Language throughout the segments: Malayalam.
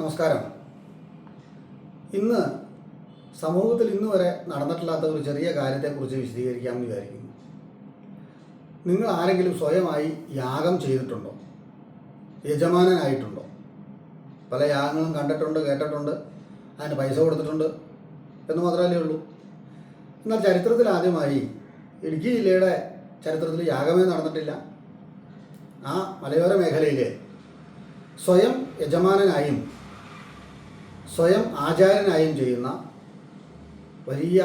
നമസ്കാരം. ഇന്ന് സമൂഹത്തിൽ ഇന്ന് വരെ നടന്നിട്ടില്ലാത്ത ഒരു ചെറിയ കാര്യത്തെക്കുറിച്ച് വിശദീകരിക്കാമെന്ന് വിചാരിക്കുന്നു. നിങ്ങൾ ആരെങ്കിലും സ്വയമായി യാഗം ചെയ്തിട്ടുണ്ടോ? യജമാനനായിട്ടുണ്ടോ? പല യാഗങ്ങളും കണ്ടിട്ടുണ്ട് കേട്ടിട്ടുണ്ട് അതിന് പൈസ കൊടുത്തിട്ടുണ്ട് എന്ന് മാത്രമല്ലേ ഉള്ളൂ. എന്നാൽ ചരിത്രത്തിൽ ആദ്യമായി ഇടുക്കി ജില്ലയുടെ ചരിത്രത്തിൽ യാഗമേ നടന്നിട്ടില്ല. ആ മലയോര മേഖലയിൽ സ്വയം യജമാനനായും സ്വയം ആചാര്യനായും ചെയ്യുന്ന വലിയ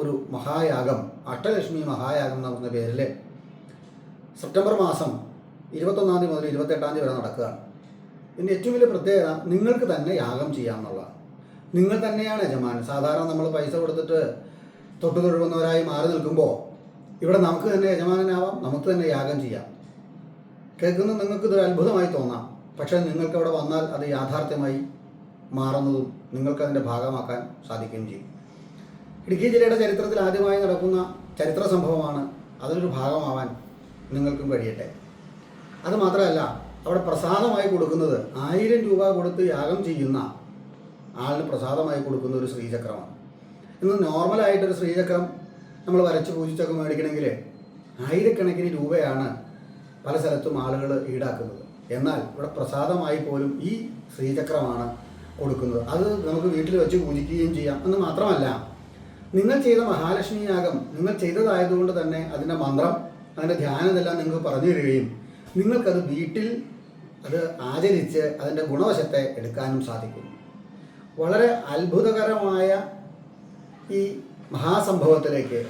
ഒരു മഹായാഗം അഷ്ടലക്ഷ്മി മഹായാഗം എന്ന് പറഞ്ഞ പേരിൽ സെപ്റ്റംബർ മാസം ഇരുപത്തൊന്നാം തീയതി മുതൽ ഇരുപത്തെട്ടാം തീയതി വരെ നടക്കുകയാണ്. ഇതിന്റെ ഏറ്റവും വലിയ പ്രത്യേകത നിങ്ങൾക്ക് തന്നെ യാഗം ചെയ്യാമെന്നുള്ളതാണ് നിങ്ങൾ തന്നെയാണ് യജമാനൻ. സാധാരണ നമ്മൾ പൈസ കൊടുത്തിട്ട് തൊട്ടു തൊഴുകുന്നവരായി മാറി നിൽക്കുമ്പോൾ ഇവിടെ നമുക്ക് തന്നെ യജമാനനാവാം നമുക്ക് തന്നെ യാഗം ചെയ്യാം. കേൾക്കുന്ന നിങ്ങൾക്ക് ഇതൊരു അത്ഭുതമായി തോന്നാം. പക്ഷേ നിങ്ങൾക്ക് അവിടെ വന്നാൽ അത് യാഥാർത്ഥ്യമായി മാറുന്നതും നിങ്ങൾക്കതിന്റെ ഭാഗമാക്കാൻ സാധിക്കുകയും ചെയ്യും. ഇടുക്കി ജില്ലയുടെ ചരിത്രത്തിൽ ആദ്യമായി നടക്കുന്ന ചരിത്ര സംഭവമാണ് അതിലൊരു ഭാഗമാവാൻ നിങ്ങൾക്കും കഴിയട്ടെ. അത് മാത്രമല്ല അവിടെ പ്രസാദമായി കൊടുക്കുന്നത് ആയിരം രൂപ കൊടുത്ത് യാഗം ചെയ്യുന്ന ആളിന് പ്രസാദമായി കൊടുക്കുന്ന ഒരു ശ്രീചക്രമാണ്. ഇന്ന് നോർമലായിട്ടൊരു ശ്രീചക്രം നമ്മൾ വരച്ച് പൂജിച്ചൊക്കെ മേടിക്കണമെങ്കിൽ ആയിരക്കണക്കിന് രൂപയാണ് പല സ്ഥലത്തും ആളുകൾ ഈടാക്കുന്നത്. എന്നാൽ ഇവിടെ പ്രസാദമായി പോലും ഈ ശ്രീചക്രമാണ് കൊടുക്കുന്നത്. അത് നമുക്ക് വീട്ടിൽ വെച്ച് പൂജിക്കുകയും ചെയ്യാം എന്ന് മാത്രമല്ല നിങ്ങൾ ചെയ്ത മഹാലക്ഷ്മി യാഗം നിങ്ങൾ ചെയ്തതായതുകൊണ്ട് തന്നെ അതിന്റെ മന്ത്രം അതിന്റെ ധ്യാനം ഇതെല്ലാം നിങ്ങൾക്ക് പറഞ്ഞു തരികയും നിങ്ങൾക്കത് വീട്ടിൽ അത് ആചരിച്ച് അതിന്റെ ഗുണവശത്തെ എടുക്കാനും സാധിക്കും. വളരെ അത്ഭുതകരമായ ഈ മഹാസംഭവത്തിലേക്ക്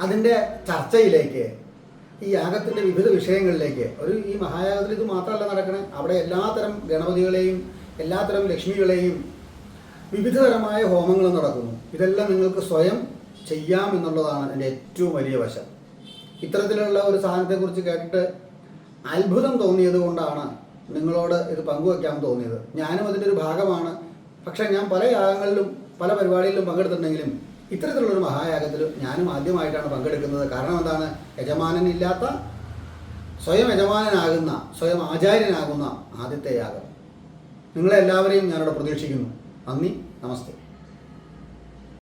അതിന്റെ ചർച്ചയിലേക്ക് ഈ യാഗത്തിന്റെ വിവിധ വിഷയങ്ങളിലേക്ക് ഒരു ഈ മഹായാഗത്തിൽ ഇത് മാത്രമല്ല നടക്കണേ അവിടെ എല്ലാത്തരം ഗണപതികളെയും എല്ലാത്തരം ലക്ഷ്മികളെയും വിവിധതരമായ ഹോമങ്ങൾ നടക്കുന്നു. ഇതെല്ലാം നിങ്ങൾക്ക് സ്വയം ചെയ്യാം എന്നുള്ളതാണ് എന്റെ ഏറ്റവും വലിയ വശം. ഇത്തരത്തിലുള്ള ഒരു സാധനത്തെക്കുറിച്ച് കേട്ടിട്ട് അത്ഭുതം തോന്നിയത് കൊണ്ടാണ് നിങ്ങളോട് ഇത് പങ്കുവയ്ക്കാൻ തോന്നിയത്. ഞാനും അതിന്റെ ഒരു ഭാഗമാണ്. പക്ഷേ ഞാൻ പല യാഗങ്ങളിലും പല പരിപാടികളിലും പങ്കെടുത്തിട്ടുണ്ടെങ്കിലും ഇത്തരത്തിലുള്ളൊരു മഹായാഗത്തിൽ ഞാനും ആദ്യമായിട്ടാണ് പങ്കെടുക്കുന്നത്. കാരണം എന്താണ്? യജമാനനില്ലാത്ത സ്വയം യജമാനനാകുന്ന സ്വയം ആചാര്യനാകുന്ന ആദ്യത്തെ യാഗം. നിങ്ങളെല്ലാവരെയും ഞാനിവിടെ പ്രതീക്ഷിക്കുന്നു. നന്ദി നമസ്തേ.